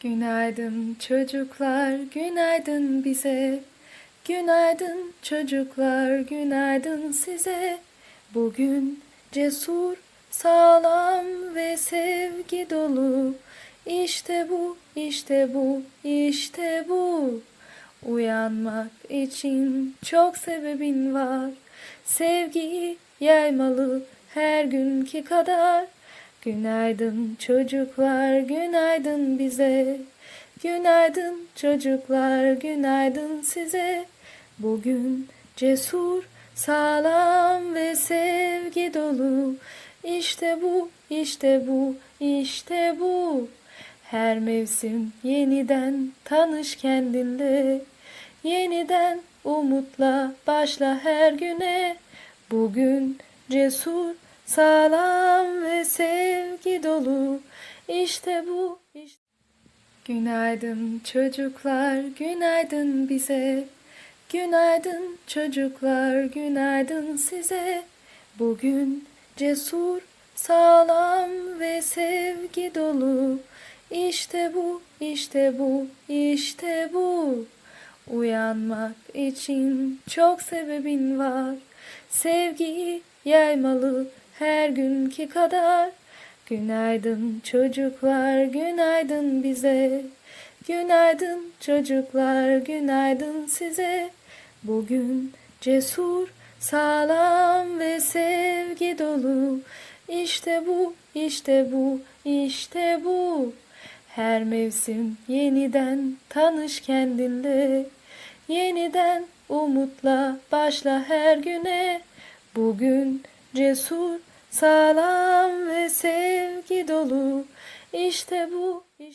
Günaydın çocuklar, günaydın bize. Günaydın çocuklar, günaydın size. Bugün cesur, sağlam ve sevgi dolu. İşte bu, işte bu, işte bu. Uyanmak için çok sebebin var. Sevgiyi yaymalı her günkü kadar. Günaydın çocuklar, günaydın bize. Günaydın çocuklar, günaydın size. Bugün cesur, sağlam ve sevgi dolu. İşte bu, işte bu, işte bu. Her mevsim yeniden tanış kendinle. Yeniden umutla başla her güne. Bugün cesur, sağlam ve sevgi dolu. İşte bu. işte- Günaydın çocuklar, günaydın bize. Günaydın çocuklar, günaydın size. Bugün cesur, sağlam ve sevgi dolu. İşte bu, işte bu, işte bu. Uyanmak için çok sebebin var. Sevgiyi yaymalı her günkü kadar. Günaydın çocuklar, günaydın bize. Günaydın çocuklar, günaydın size. Bugün cesur, sağlam ve sevgi dolu. İşte bu, işte bu, işte bu. Her mevsim yeniden tanış kendinle. Yeniden umutla başla her güne. Bugün cesur, sağlam ve sevgi dolu. İşte bu. İşte